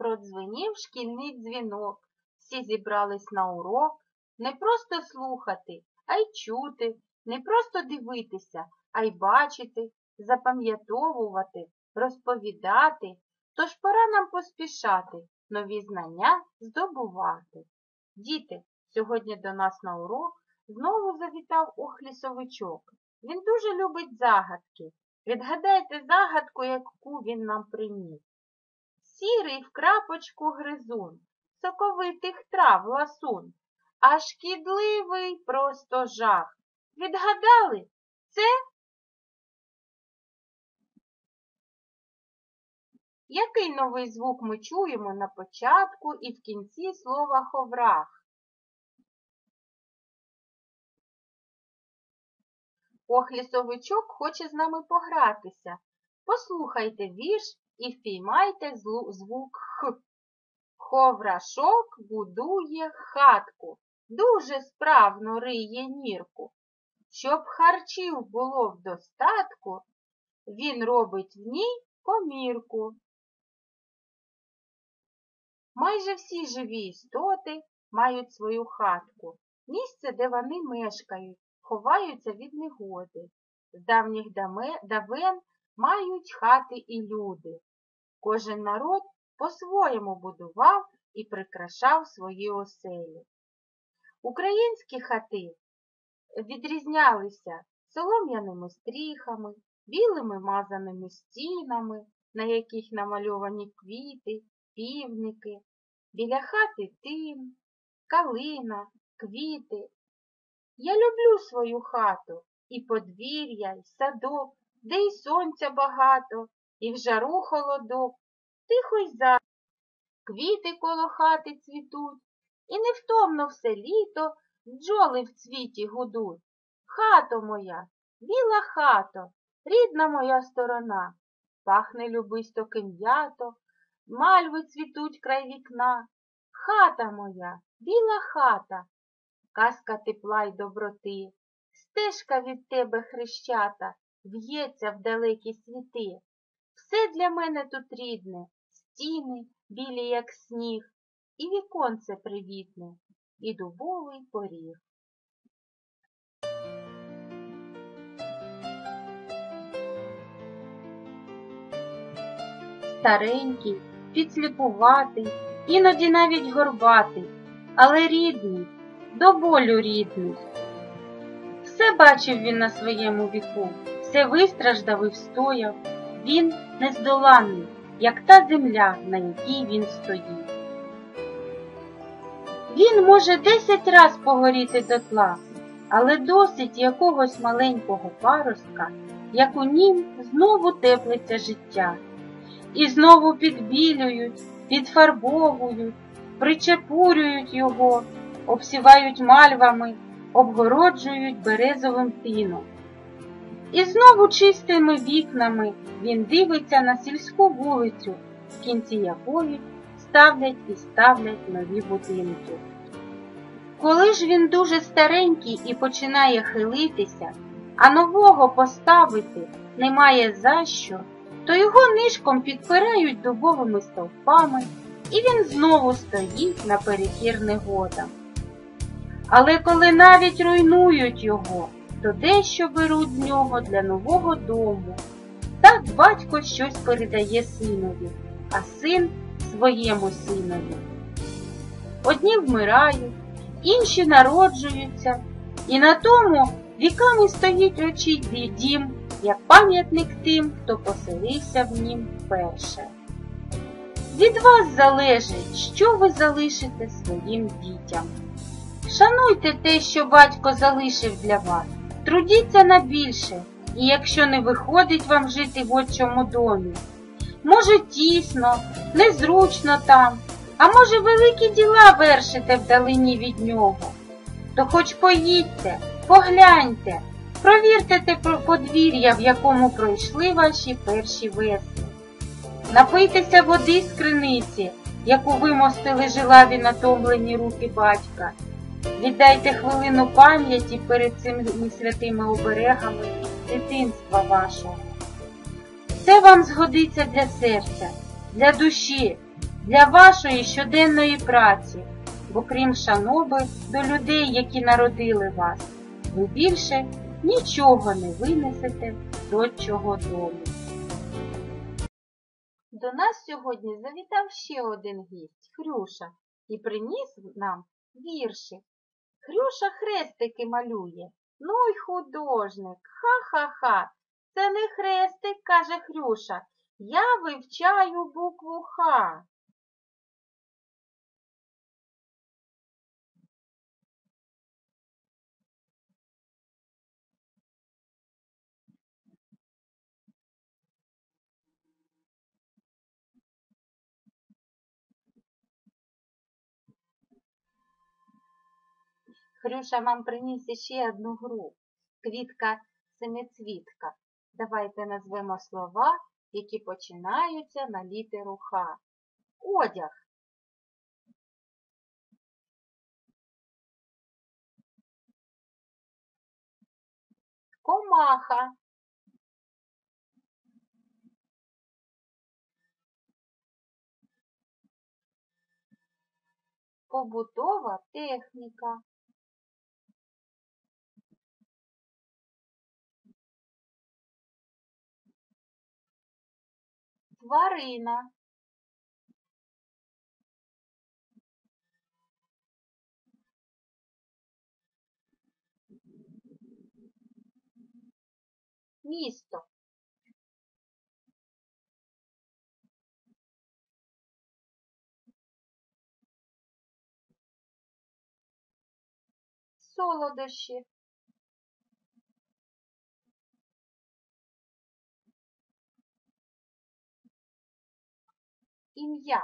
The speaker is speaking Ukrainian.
Продзвенів шкільний дзвінок. Всі зібрались на урок. Не просто слухати, а й чути, не просто дивитися, а й бачити, запам'ятовувати, розповідати. Тож пора нам поспішати, нові знання здобувати. Діти, сьогодні до нас на урок знову завітав охлісовичок. Він дуже любить загадки. Відгадайте загадку, яку він нам приніс. Сірий в крапочку гризун, соковитих трав ласун, а шкідливий просто жах. Відгадали? Це? Який новий звук ми чуємо на початку і в кінці слова ховрах? Охлісовичок хоче з нами погратися. Послухайте вірш і впіймайте звук Х. Ховрашок будує хатку, дуже справно риє нірку. Щоб харчів було в достатку, він робить в ній комірку. Майже всі живі істоти мають свою хатку, місце, де вони мешкають, ховаються від негоди. З давніх давен мають хати і люди. Кожен народ по-своєму будував і прикрашав свої оселі. Українські хати відрізнялися солом'яними стріхами, білими мазаними стінами, на яких намальовані квіти, півники, біля хати тин, калина, квіти. Я люблю свою хату і подвір'я, і садок, де й сонця багато, і в жару холодок, тихо й за. Квіти коло хати цвітуть, і невтомно все літо бджоли в цвіті гудуть. Хато моя, біла хато, рідна моя сторона, пахне любисто ким'ято, мальви цвітуть край вікна. Хата моя, біла хата, казка тепла й доброти, стежка від тебе хрещата, в'ється в далекі світи. Все для мене тут рідне, стіни, білі, як сніг, і віконце привітне, і дубовий поріг. Старенький, підсліпуватий, іноді навіть горбатий, але рідний, до болю рідний. Все бачив він на своєму віку, все вистраждав і встояв. Він нездоланний, як та земля, на якій він стоїть. Він може десять раз погоріти дотла, але досить якогось маленького паростка, як у нім знову теплиться життя. І знову підбілюють, підфарбовують, причепурюють його, обсівають мальвами, обгороджують березовим тином. І знову чистими вікнами він дивиться на сільську вулицю, в кінці якої ставлять і ставлять нові будинки. Коли ж він дуже старенький і починає хилитися, а нового поставити немає за що, то його нишком підпирають дубовими стовпами, і він знову стоїть наперекір негодам. Але коли навіть руйнують його, то дещо беруть з нього для нового дому. Так батько щось передає синові, а син своєму синові. Одні вмирають, інші народжуються, і на тому віками стоїть очий дім, як пам'ятник тим, хто поселився в нім вперше. Від вас залежить, що ви залишите своїм дітям. Шануйте те, що батько залишив для вас, трудіться на більше, і якщо не виходить вам жити в отчому домі, може тісно, незручно там, а може великі діла вершите вдалині від нього, то хоч поїдьте, погляньте, провірте те подвір'я, в якому пройшли ваші перші весни. Напийтеся води з криниці, яку вимостили жилаві натомлені руки батька. Віддайте хвилину пам'яті перед цими святими оберегами дитинства вашого. Це вам згодиться для серця, для душі, для вашої щоденної праці, бо крім шаноби до людей, які народили вас, ви більше нічого не винесете з отчого дому. До нас сьогодні завітав ще один гість, Хрюша, і приніс нам віршик. Хрюша хрестики малює. Ну й художник, ха-ха-ха. Це не хрестик, каже Хрюша. Я вивчаю букву Х. Хрюша вам приніс ще одну гру. Квітка семицвітка. Давайте назвемо слова, які починаються на літеру Х. Одяг. Комаха. Побутова техніка. Тварина. Місто. Солодощі. Ім'я.